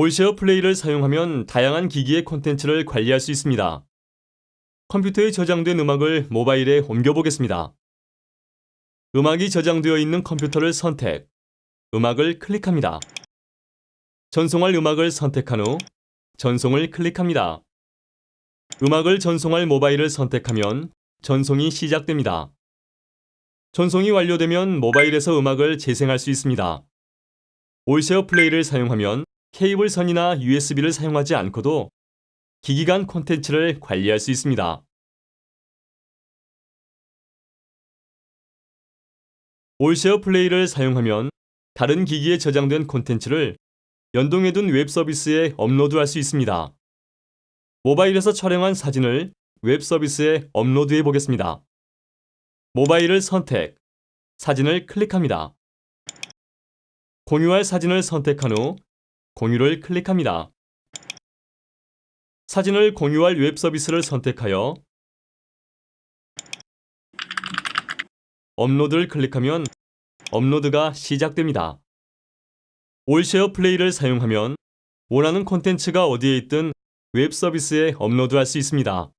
올쉐어 플레이를 사용하면 다양한 기기의 콘텐츠를 관리할 수 있습니다. 컴퓨터에 저장된 음악을 모바일에 옮겨보겠습니다. 음악이 저장되어 있는 컴퓨터를 선택, 음악을 클릭합니다. 전송할 음악을 선택한 후 전송을 클릭합니다. 음악을 전송할 모바일을 선택하면 전송이 시작됩니다. 전송이 완료되면 모바일에서 음악을 재생할 수 있습니다. 올쉐어 플레이를 사용하면 케이블 선이나 USB를 사용하지 않고도 기기 간 콘텐츠를 관리할 수 있습니다. 올쉐어 플레이를 사용하면 다른 기기에 저장된 콘텐츠를 연동해둔 웹 서비스에 업로드할 수 있습니다. 모바일에서 촬영한 사진을 웹 서비스에 업로드해 보겠습니다. 모바일을 선택, 사진을 클릭합니다. 공유할 사진을 선택한 후 공유를 클릭합니다. 사진을 공유할 웹 서비스를 선택하여 업로드를 클릭하면 업로드가 시작됩니다. 올쉐어 플레이를 사용하면 원하는 콘텐츠가 어디에 있든 웹 서비스에 업로드할 수 있습니다.